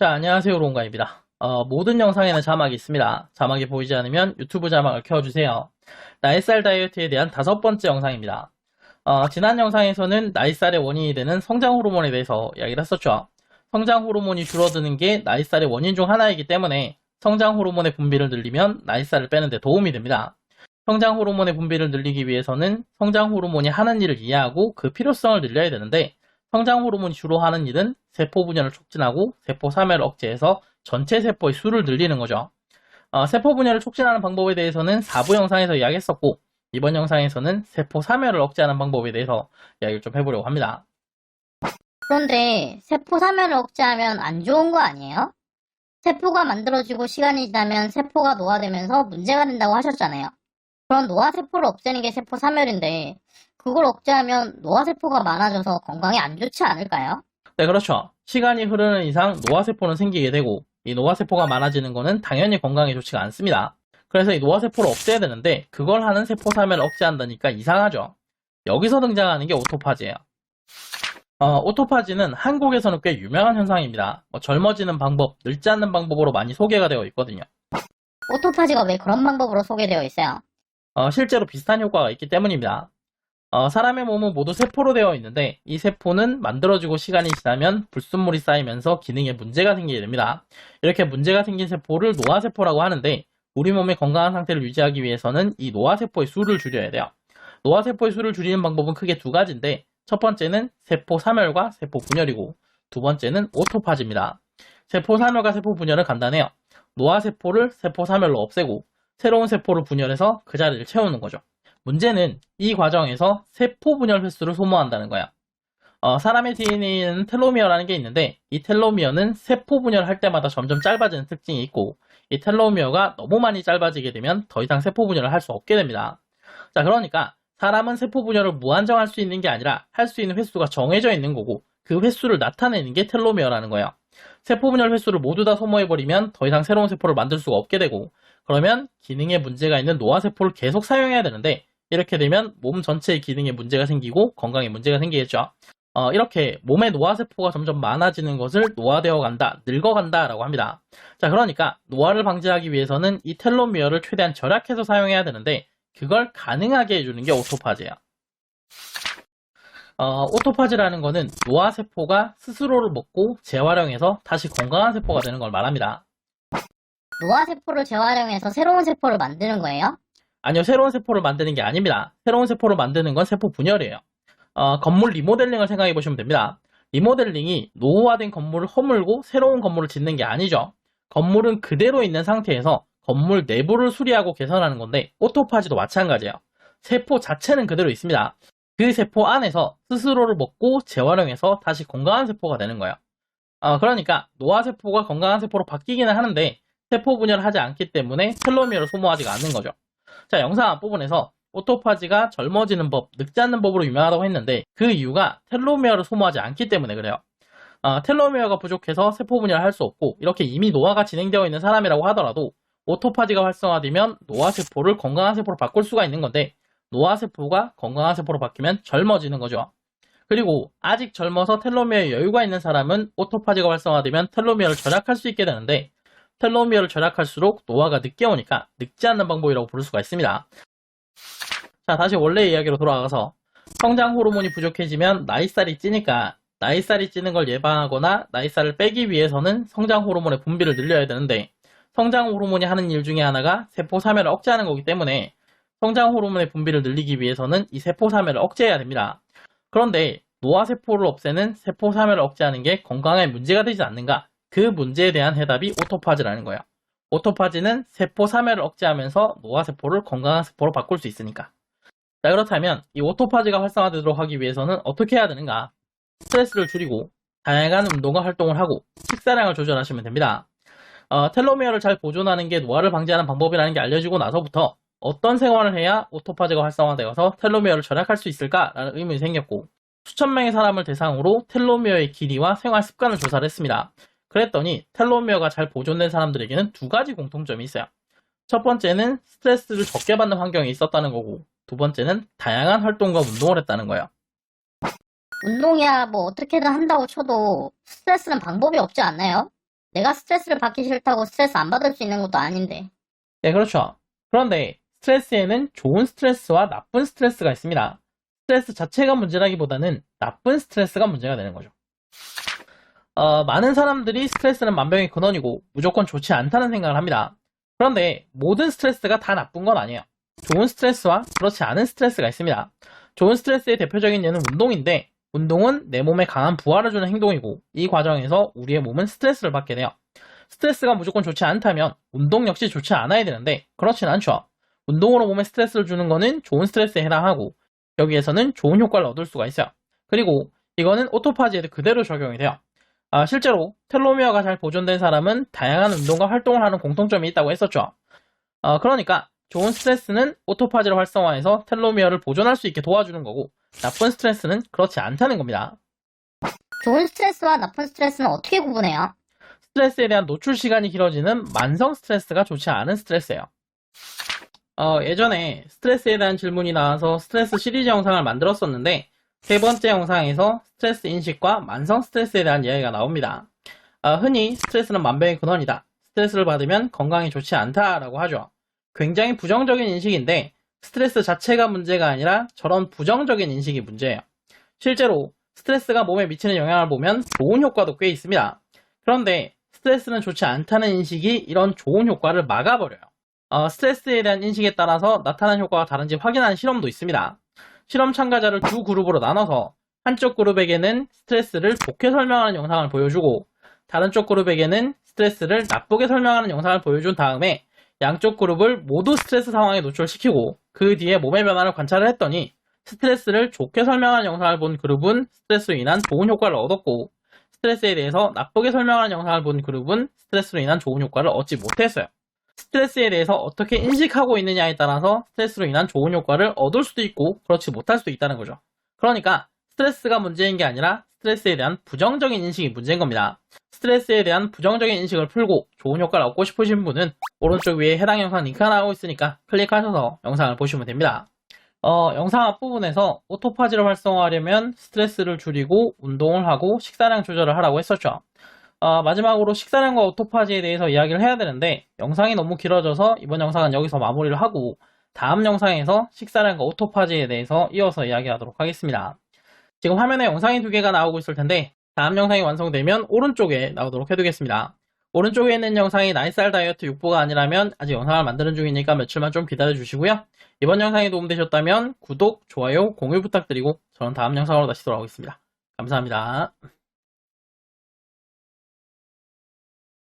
자, 안녕하세요. 롱가입니다. 어, 모든 영상에는 자막이 있습니다. 자막이 보이지 않으면 유튜브 자막을 켜주세요. 나이살 다이어트에 대한 다섯 번째 영상입니다. 어, 지난 영상에서는 나이살의 원인이 되는 성장 호르몬에 대해서 이야기를 했었죠. 성장 호르몬이 줄어드는 게 나이살의 원인 중 하나이기 때문에 성장 호르몬의 분비를 늘리면 나이살을 빼는 데 도움이 됩니다. 성장 호르몬의 분비를 늘리기 위해서는 성장 호르몬이 하는 일을 이해하고 그 필요성을 늘려야 되는데 성장 호르몬이 주로 하는 일은 세포 분열을 촉진하고 세포 사멸을 억제해서 전체 세포의 수를 늘리는 거죠. 어, 세포 분열을 촉진하는 방법에 대해서는 4부 영상에서 이야기했었고 이번 영상에서는 세포 사멸을 억제하는 방법에 대해서 이야기를 좀 해보려고 합니다. 그런데 세포 사멸을 억제하면 안 좋은 거 아니에요? 세포가 만들어지고 시간이 지나면 세포가 노화되면서 문제가 된다고 하셨잖아요. 그럼 노화세포를 없애는 게 세포 사멸인데 그걸 억제하면 노화세포가 많아져서 건강에 안 좋지 않을까요? 네, 그렇죠. 시간이 흐르는 이상 노화세포는 생기게 되고 이 노화세포가 많아지는 것은 당연히 건강에 좋지가 않습니다. 그래서 이 노화세포를 없애야 되는데 그걸 하는 세포 사멸을 억제한다니까 이상하죠. 여기서 등장하는 게 오토파지예요. 어, 오토파지는 한국에서는 꽤 유명한 현상입니다. 뭐 젊어지는 방법, 늙지 않는 방법으로 많이 소개가 되어 있거든요. 오토파지가 왜 그런 방법으로 소개되어 있어요? 어, 실제로 비슷한 효과가 있기 때문입니다. 어, 사람의 몸은 모두 세포로 되어 있는데 이 세포는 만들어지고 시간이 지나면 불순물이 쌓이면서 기능에 문제가 생기게 됩니다. 이렇게 문제가 생긴 세포를 노화세포라고 하는데 우리 몸의 건강한 상태를 유지하기 위해서는 이 노화세포의 수를 줄여야 돼요. 노화세포의 수를 줄이는 방법은 크게 두 가지인데 첫 번째는 세포 사멸과 세포 분열이고 두 번째는 오토파지입니다. 세포 사멸과 세포 분열은 간단해요. 노화세포를 세포 사멸로 없애고 새로운 세포를 분열해서 그 자리를 채우는 거죠. 문제는 이 과정에서 세포 분열 횟수를 소모한다는 거야. 어, 사람의 DNA에는 텔로미어라는 게 있는데 이 텔로미어는 세포 분열할 때마다 점점 짧아지는 특징이 있고 이 텔로미어가 너무 많이 짧아지게 되면 더 이상 세포 분열을 할 수 없게 됩니다. 자, 그러니까 사람은 세포 분열을 무한정 할 수 있는 게 아니라 할 수 있는 횟수가 정해져 있는 거고 그 횟수를 나타내는 게 텔로미어라는 거예요. 세포 분열 횟수를 모두 다 소모해버리면 더 이상 새로운 세포를 만들 수가 없게 되고 그러면 기능에 문제가 있는 노화세포를 계속 사용해야 되는데 이렇게 되면 몸 전체의 기능에 문제가 생기고 건강에 문제가 생기겠죠. 어, 이렇게 몸의 노화세포가 점점 많아지는 것을 노화되어 간다, 늙어간다 라고 합니다. 자, 그러니까 노화를 방지하기 위해서는 이 텔로미어를 최대한 절약해서 사용해야 되는데 그걸 가능하게 해주는 게 오토파지예요. 어, 오토파지라는 거는 노화세포가 스스로를 먹고 재활용해서 다시 건강한 세포가 되는 걸 말합니다. 노화세포를 재활용해서 새로운 세포를 만드는 거예요? 아니요, 새로운 세포를 만드는 게 아닙니다. 새로운 세포를 만드는 건 세포 분열이에요. 어, 건물 리모델링을 생각해 보시면 됩니다. 리모델링이 노후화된 건물을 허물고 새로운 건물을 짓는 게 아니죠. 건물은 그대로 있는 상태에서 건물 내부를 수리하고 개선하는 건데 오토파지도 마찬가지예요. 세포 자체는 그대로 있습니다. 그 세포 안에서 스스로를 먹고 재활용해서 다시 건강한 세포가 되는 거예요. 어, 그러니까 노화세포가 건강한 세포로 바뀌기는 하는데 세포 분열을 하지 않기 때문에 텔로미어를 소모하지가 않는 거죠. 자, 영상 앞부분에서 오토파지가 젊어지는 법, 늙지 않는 법으로 유명하다고 했는데 그 이유가 텔로미어를 소모하지 않기 때문에 그래요. 어, 텔로미어가 부족해서 세포 분열을 할 수 없고 이렇게 이미 노화가 진행되어 있는 사람이라고 하더라도 오토파지가 활성화되면 노화세포를 건강한 세포로 바꿀 수가 있는 건데 노화세포가 건강한 세포로 바뀌면 젊어지는 거죠. 그리고 아직 젊어서 텔로미어에 여유가 있는 사람은 오토파지가 활성화되면 텔로미어를 절약할 수 있게 되는데 텔로미어를 절약할수록 노화가 늦게 오니까 늙지 않는 방법이라고 부를 수가 있습니다. 자, 다시 원래 이야기로 돌아가서 성장 호르몬이 부족해지면 나이살이 찌니까 나이살이 찌는 걸 예방하거나 나이살을 빼기 위해서는 성장 호르몬의 분비를 늘려야 되는데 성장 호르몬이 하는 일 중에 하나가 세포 사멸을 억제하는 거기 때문에 성장 호르몬의 분비를 늘리기 위해서는 이 세포 사멸을 억제해야 됩니다. 그런데 노화 세포를 없애는 세포 사멸을 억제하는 게 건강에 문제가 되지 않는가? 그 문제에 대한 해답이 오토파지라는 거예요. 오토파지는 세포 사멸을 억제하면서 노화세포를 건강한 세포로 바꿀 수 있으니까. 자, 그렇다면 이 오토파지가 활성화되도록 하기 위해서는 어떻게 해야 되는가? 스트레스를 줄이고 다양한 운동과 활동을 하고 식사량을 조절하시면 됩니다. 어, 텔로미어를 잘 보존하는 게 노화를 방지하는 방법이라는 게 알려지고 나서부터 어떤 생활을 해야 오토파지가 활성화되어서 텔로미어를 절약할 수 있을까라는 의문이 생겼고 수천 명의 사람을 대상으로 텔로미어의 길이와 생활 습관을 조사를 했습니다. 그랬더니 텔로미어가 잘 보존된 사람들에게는 두 가지 공통점이 있어요. 첫 번째는 스트레스를 적게 받는 환경에 있었다는 거고 두 번째는 다양한 활동과 운동을 했다는 거예요. 운동이야 뭐 어떻게든 한다고 쳐도 스트레스는 방법이 없지 않나요? 내가 스트레스를 받기 싫다고 스트레스 안 받을 수 있는 것도 아닌데. 네, 그렇죠. 그런데 스트레스에는 좋은 스트레스와 나쁜 스트레스가 있습니다. 스트레스 자체가 문제라기보다는 나쁜 스트레스가 문제가 되는 거죠. 어, 많은 사람들이 스트레스는 만병의 근원이고 무조건 좋지 않다는 생각을 합니다. 그런데 모든 스트레스가 다 나쁜 건 아니에요. 좋은 스트레스와 그렇지 않은 스트레스가 있습니다. 좋은 스트레스의 대표적인 예는 운동인데 운동은 내 몸에 강한 부하를 주는 행동이고 이 과정에서 우리의 몸은 스트레스를 받게 돼요. 스트레스가 무조건 좋지 않다면 운동 역시 좋지 않아야 되는데 그렇진 않죠. 운동으로 몸에 스트레스를 주는 거는 좋은 스트레스에 해당하고 여기에서는 좋은 효과를 얻을 수가 있어요. 그리고 이거는 오토파지에도 그대로 적용이 돼요. 아, 실제로 텔로미어가 잘 보존된 사람은 다양한 운동과 활동을 하는 공통점이 있다고 했었죠. 어, 그러니까 좋은 스트레스는 오토파지를 활성화해서 텔로미어를 보존할 수 있게 도와주는 거고 나쁜 스트레스는 그렇지 않다는 겁니다. 좋은 스트레스와 나쁜 스트레스는 어떻게 구분해요? 스트레스에 대한 노출 시간이 길어지는 만성 스트레스가 좋지 않은 스트레스예요. 어, 예전에 스트레스에 대한 질문이 나와서 스트레스 시리즈 영상을 만들었었는데 세 번째 영상에서 스트레스 인식과 만성 스트레스에 대한 이야기가 나옵니다. 어, 흔히 스트레스는 만병의 근원이다. 스트레스를 받으면 건강에 좋지 않다라고 하죠. 굉장히 부정적인 인식인데 스트레스 자체가 문제가 아니라 저런 부정적인 인식이 문제예요. 실제로 스트레스가 몸에 미치는 영향을 보면 좋은 효과도 꽤 있습니다. 그런데 스트레스는 좋지 않다는 인식이 이런 좋은 효과를 막아버려요. 어, 스트레스에 대한 인식에 따라서 나타난 효과가 다른지 확인하는 실험도 있습니다. 실험 참가자를 두 그룹으로 나눠서 한쪽 그룹에게는 스트레스를 좋게 설명하는 영상을 보여주고 다른 쪽 그룹에게는 스트레스를 나쁘게 설명하는 영상을 보여준 다음에 양쪽 그룹을 모두 스트레스 상황에 노출시키고 그 뒤에 몸의 변화를 관찰을 했더니 스트레스를 좋게 설명하는 영상을 본 그룹은 스트레스로 인한 좋은 효과를 얻었고 스트레스에 대해서 나쁘게 설명하는 영상을 본 그룹은 스트레스로 인한 좋은 효과를 얻지 못했어요. 스트레스에 대해서 어떻게 인식하고 있느냐에 따라서 스트레스로 인한 좋은 효과를 얻을 수도 있고 그렇지 못할 수도 있다는 거죠. 그러니까 스트레스가 문제인 게 아니라 스트레스에 대한 부정적인 인식이 문제인 겁니다. 스트레스에 대한 부정적인 인식을 풀고 좋은 효과를 얻고 싶으신 분은 오른쪽 위에 해당 영상 링크가 나오고 있으니까 클릭하셔서 영상을 보시면 됩니다. 어, 영상 앞부분에서 오토파지를 활성화하려면 스트레스를 줄이고 운동을 하고 식사량 조절을 하라고 했었죠. 어, 마지막으로 식사량과 오토파지에 대해서 이야기를 해야 되는데 영상이 너무 길어져서 이번 영상은 여기서 마무리를 하고 다음 영상에서 식사량과 오토파지에 대해서 이어서 이야기하도록 하겠습니다. 지금 화면에 영상이 두 개가 나오고 있을 텐데 다음 영상이 완성되면 오른쪽에 나오도록 해두겠습니다. 오른쪽에 있는 영상이 나이살 다이어트 6부가 아니라면 아직 영상을 만드는 중이니까 며칠만 좀 기다려 주시고요. 이번 영상이 도움되셨다면 구독, 좋아요, 공유 부탁드리고 저는 다음 영상으로 다시 돌아오겠습니다. 감사합니다.